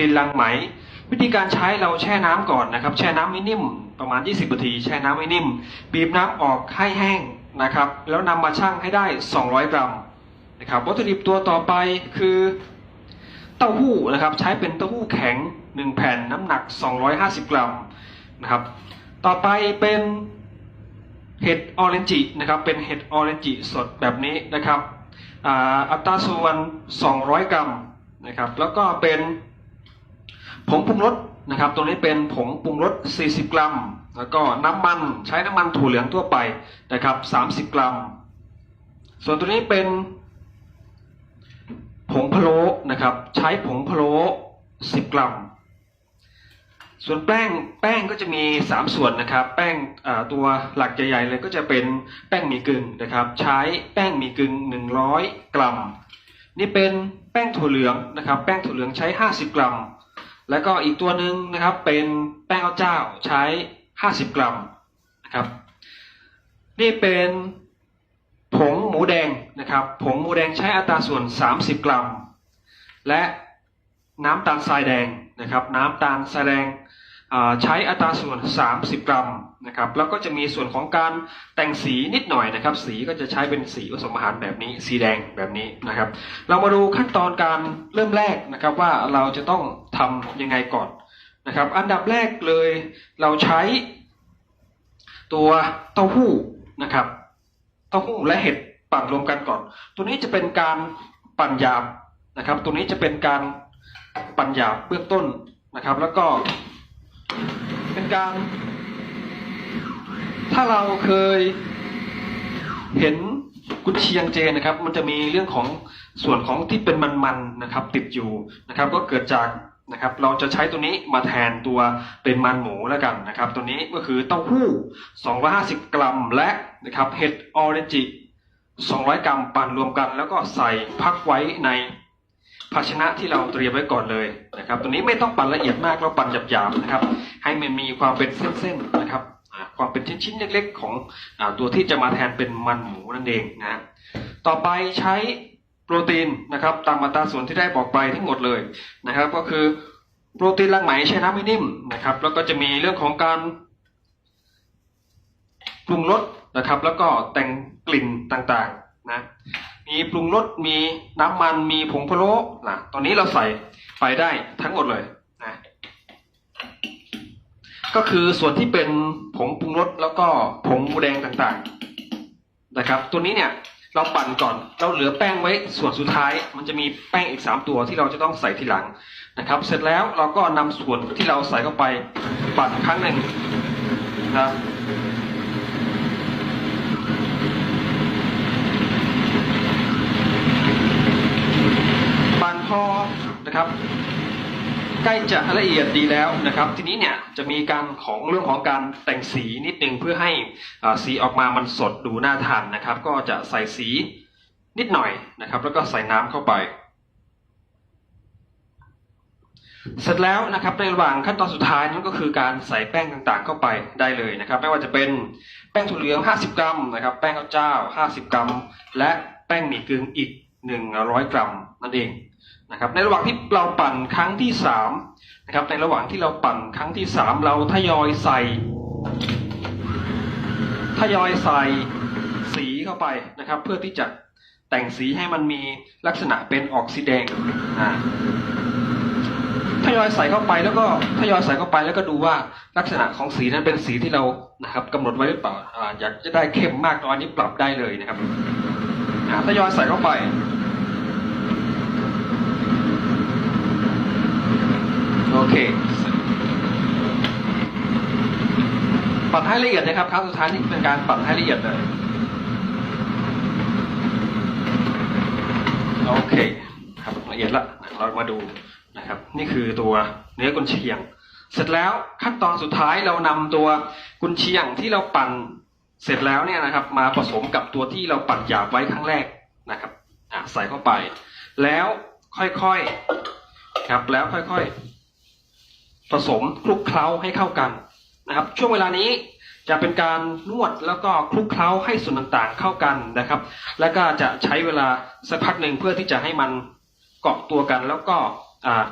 ตีนลังไหม วิธีการใช้เราแช่น้ำก่อนนะครับ แช่น้ำให้นิ่มประมาณ 20นาที แช่น้ำให้นิ่ม บีบน้ำออกให้แห้งนะครับ แล้วนำมาชั่งให้ได้ 200 กรัมนะครับวัตถุดิบตัวต่อไปคือเต้าหู้นะครับ ใช้เป็นเต้าหู้แข็ง 1 แผ่นน้ำหนัก 250 กรัมนะครับ ต่อไปเป็นเห็ดออเรนจินะครับ เป็นเห็ดออเรนจิสดแบบนี้นะครับอัตราส่วน 200 กรัมนะครับ แล้วก็เป็น ผงปรุงรสนะครับ ตัวนี้เป็นผงปรุงรส 40 กรัม แล้วก็น้ำมันใช้น้ำมันถั่วเหลืองทั่วไปนะครับ 30 กรัม ส่วนตัวนี้เป็นผงพะโล้นะครับ ใช้ผงพะโล้ 10 กรัม ส่วนแป้งแป้งก็จะมี 3 ส่วนนะครับ แป้งตัวหลักใหญ่ๆเลยก็จะเป็นแป้งหมี่กึ่งนะครับ ใช้แป้งหมี่กึ่ง 100 กรัม นี่เป็นแป้งถั่วเหลืองนะครับ แป้งถั่วเหลืองใช้ 50 กรัม แล้วก็อีกตัวหนึ่งนะครับเป็นแป้งข้าวเจ้าใช้ 50 กรัมนะครับนี่เป็นผงหมูแดงนะครับผงหมูแดงใช้อัตราส่วน 30 กรัม และน้ำตาลทรายแดงนะครับน้ำตาลทรายแดง ใช้อัตราส่วน 30 กรัมนะครับแล้วก็จะมีส่วนของการแต่งสีนิดหน่อยนะครับ สีก็จะใช้เป็นสีผสมอาหารแบบนี้ สีแดงแบบนี้นะครับ เรามาดูขั้นตอนการเริ่มแรกนะครับว่าเราจะต้องทำยังไงก่อนนะครับ อันดับแรกเลยเราใช้ตัวเต้าหู้นะครับเต้าหู้และเห็ดปั่นรวมกันก่อน ตัวนี้จะเป็นการปั่นหยาบนะครับ ตัวนี้จะเป็นการปั่นหยาบเบื้องต้นนะครับ แล้วก็ เป็นการ ถ้าเราเคยเห็นกุนเชียงเจนะครับ มันจะมีเรื่องของส่วนของที่เป็นมันๆนะครับ ติดอยู่นะครับ ก็เกิดจากนะครับ เราจะใช้ตัวนี้มาแทนตัวเป็นมันหมูแล้วกันนะครับ ตัวนี้ก็คือเต้าหู้ 250 กรัมและนะครับเห็ดออเรนจิ200 กรัมปั่นรวมกัน แล้วก็ใส่พักไว้ใน ภาชนะที่เราเตรียมไว้ก่อนเลยนะครับ ตัวนี้ไม่ต้องปั่นละเอียดมากเราปั่นหยาบๆนะครับ ให้มันมีความเป็นเส้นๆนะครับความเป็นชิ้นๆเล็กๆ ของอตัวที่จะมาแทนเป็นมันหมูนั่นเองนะต่อไปใช้โปรตีนนะครับตามอัตราส่วนที่ได้บอกไปทั้งหมดเลยนะครับ ก็คือโปรตีนรังไหมใช้น้ำให้นิ่มนะครับ แล้วก็จะมีเรื่องของการปรุงรสนะครับ แล้วก็แต่งกลิ่นต่างๆนะ มีปรุงรสมีน้ำมันมีผงพะโล้นะตอนนี้เราใส่ไปได้ทั้งหมดเลยนะก็คือส่วนที่เป็นผงปรุงรสแล้วก็ผงหมูแดงต่างๆนะครับ ตัวนี้เนี่ยเราปั่นก่อนเราเหลือแป้งไว้ส่วนสุดท้าย มันจะมีแป้งอีกสามตัวที่เราจะต้องใส่ทีหลังนะครับ เสร็จแล้วเราก็นำส่วนที่เราใส่เข้าไปปั่นครั้งหนึ่งนะปั่นพอนะครับ ใก ล้จะละเอียดดีแล้วนะครับ ทีนี้เนี่ยจะมีการของเรื่องของการแต่งสีนิดนึงเพื่อให้สีออกมามันสดดูน่าทานนะครับ ก็จะใส่สีนิดหน่อยนะครับ แล้วก็ใส่น้ำเข้าไป เสร็จแล้วนะครับในระหว่างขั้นตอนสุดท้ายนั่นก็คือการใส่แป้งต่างๆเข้าไปได้เลยนะครับ ไม่ว่าจะเป็นแป้งถั่วเหลือง 50 กรัมนะครับ แป้งข้าวเจ้า 50 กรัม และแป้งหมี่กึ่งอีก 100 กรัมนั่นเอง นะครับในระหว่างที่เราปั่นครั้งที่สามนะครับในระหว่างที่เราปั่นครั้งที่สามเราทยอยใส่ทยอยใส่สีเข้าไปนะครับ เพื่อที่จะแต่งสีให้มันมีลักษณะเป็นออกสีแดงอ่าทยอยใส่เข้าไปแล้วก็ทยอยใส่เข้าไปแล้วก็ดูว่าลักษณะของสีนั้นเป็นสีที่เรานะครับกำหนดไว้หรือเปล่าออยากจะได้เข้มมากน้อยนี่ปรับได้เลยนะครับทยอยใส่เข้าไป โอเค ปั่น ให้ละเอียดนะครับครั้งสุดท้ายนี่เป็นการปั่นให้ละเอียดเลยโอเคครับละเอียดละเรามาดูนะครับ นี่คือตัวเนื้อกุนเชียง เสร็จแล้วขั้นตอนสุดท้ายเรานำตัวกุนเชียงที่เราปั่นเสร็จแล้วเนี่ยนะครับ มาผสมกับตัวที่เราปั่นหยาบไว้ครั้งแรกนะครับใส่เข้าไป แล้วค่อยๆครับแล้วค่อยๆผสมคลุกเคล้าให้เข้ากันนะครับ ช่วงเวลานี้ จะเป็นการนวดแล้วก็คลุกเคล้าให้ส่วนต่างๆเข้ากันนะครับ แล้วก็จะใช้เวลาสักพักหนึ่งเพื่อที่จะให้มันเกาะตัวกัน แล้วก็อ่า